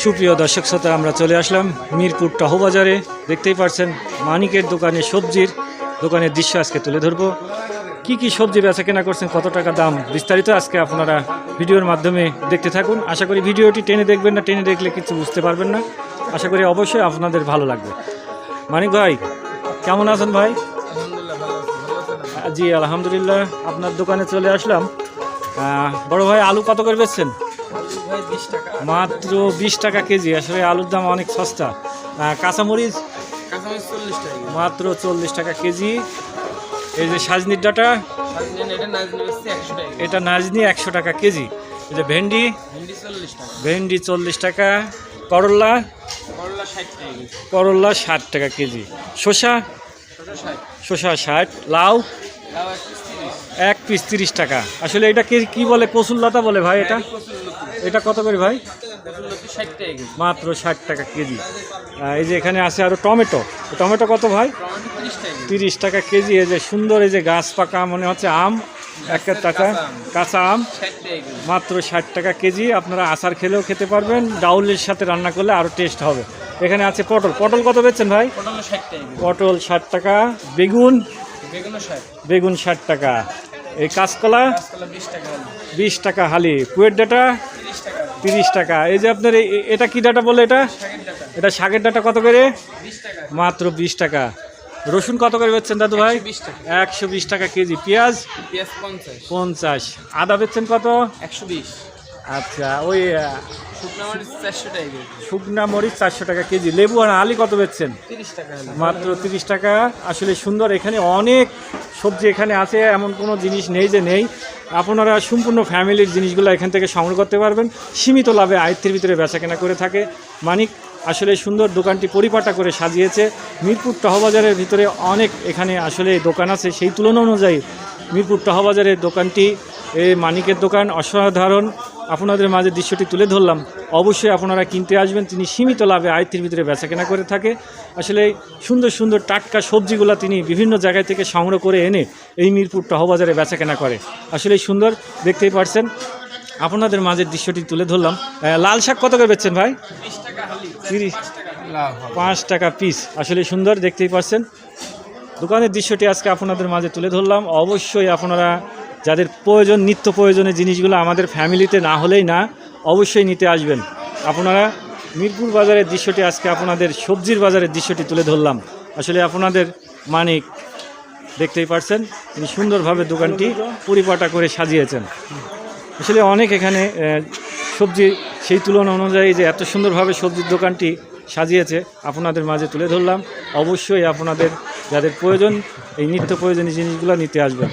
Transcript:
সুপ্রিয় দর্শক শ্রোতা আমরা চলে আসলাম মিরপুর টহবাজারে দেখতেই পারছেন মানিকের দোকানে সবজির দোকানের দৃশ্য আজকে তুলে ধরবো। কি কি সবজি বেচা কেনা করছেন কত টাকা দাম বিস্তারিত আজকে আপনারা ভিডিওর মাধ্যমে দেখতে থাকুন। আশা করি ভিডিওটি টেনে দেখবেন না টেনে দেখলে কিছু বুঝতে পারবেন না। আশা করি অবশ্যই আপনাদের ভালো লাগবে। মানিক ভাই কেমন আছেন ভাই? জি আলহামদুলিল্লাহ। আপনার দোকানে চলে আসলাম। বড় ভাই আলু কত করে বেচছেন? মাত্র বিশ টাকা কেজি। আসলে আলুর দাম অনেক সস্তা। কাঁচামরিচ? মাত্র চল্লিশ টাকা কেজি। এই যে সাজনির ডাটা? এটা নাজনি একশো টাকা কেজি। এই যে ভেন্ডি? ভেন্ডি চল্লিশ টাকা। করল্লা করল্লা ষাট টাকা কেজি। শসা? শসা ষাট। লাউ? এক পিস তিরিশ টাকা। আসলে এটা কি কি বলে? কসুর লতা বলে ভাই এটা? এটা কত করে ভাই? মাত্র ষাট টাকা কেজি। এই যে এখানে আছে আরও টমেটো। টমেটো কত ভাই? তিরিশ টাকা কেজি। এই যে সুন্দর এই যে গাছ পাকা মনে হচ্ছে আম। এক টাকা কাঁচা আম। মাত্র ষাট টাকা কেজি। আপনারা আচার খেলেও খেতে পারবেন। ডাউলের সাথে রান্না করলে আরও টেস্ট হবে। এখানে আছে পটল। পটল কত বেচছেন ভাই? পটল ষাট টাকা। বেগুন বেগুন ষাট। টাকা। এই কাঁচকলা বিশ টাকা হালি। কুয়ের ডাটা তিরিশ টাকা এই যে আপনার এটা কি ডাটা বলে এটা? এটা শাকের ডাটা কত করে? মাত্র বিশ টাকা। রসুন কত করে বেচছেন দাদু ভাই? একশো বিশ টাকা। কেজি। পেঁয়াজ পঞ্চাশ। আদা বেচছেন কত? একশো বিশ। আচ্ছা ওই শুকনো মরিচ চারশো টাকা কেজি। লেবু আর আলি কত বেচছেন? মাত্র তিরিশ টাকা। আসলে সুন্দর এখানে অনেক সবজি এখানে আছে এমন কোনো জিনিস নেই যে নেই। আপনারা সম্পূর্ণ ফ্যামিলির জিনিসগুলো এখান থেকে সংগ্রহ করতে পারবেন। সীমিত লাভে আয়ত্তের ভিতরে বেচা কেনা করে থাকে। মানিক আসলে সুন্দর দোকানটি পরিপাটা করে সাজিয়েছে। মিরপুর টহবাজারের ভিতরে অনেক এখানে আসলে দোকান আছে। সেই তুলনা অনুযায়ী মিরপুর টহবাজারের দোকানটি এই মানিকের দোকান অসাধারণ। আপনাদের মাঝে দৃশ্যটি তুলে ধরলাম। অবশ্যই আপনারা কিনতে আসবেন। তিনি সীমিত লাভে আয়ত্তের ভিতরে বেচাকেনা করে থাকে। আসলে সুন্দর সুন্দর টাটকা সবজিগুলো তিনি বিভিন্ন জায়গায় থেকে সংগ্রহ করে এনে এই মিরপুর টহবাজারে বেচাকেনা করে। আসলে সুন্দর, দেখতেই পারছেন। আপনাদের মাঝে দৃশ্যটি তুলে ধরলাম। লাল শাক কত করে বেচছেন ভাই? তিরিশ। পাঁচ টাকা পিস। আসলে সুন্দর, দেখতেই পারছেন। দোকানের দৃশ্যটি আজকে আপনাদের মাঝে তুলে ধরলাম। অবশ্যই আপনারা যাদের প্রয়োজন, নিত্য প্রয়োজনীয় জিনিসগুলো আমাদের ফ্যামিলিতে না হলেই না, অবশ্যই নিতে আসবেন। আপনারা মিরপুর বাজারের দৃশ্যটি আজকে আপনাদের সবজির বাজারের দৃশ্যটি তুলে ধরলাম। আসলে আপনাদের মানিক দেখতেই পারছেন, তিনি সুন্দরভাবে দোকানটি পরিপাটা করে সাজিয়েছেন। আসলে অনেক এখানে সবজি সেই তুলনা অনুযায়ী যে এত সুন্দরভাবে সবজির দোকানটি সাজিয়েছে, আপনাদের মাঝে তুলে ধরলাম। অবশ্যই আপনাদের যাদের প্রয়োজন, এই নিত্য প্রয়োজনীয় জিনিসগুলো নিতে আসবেন।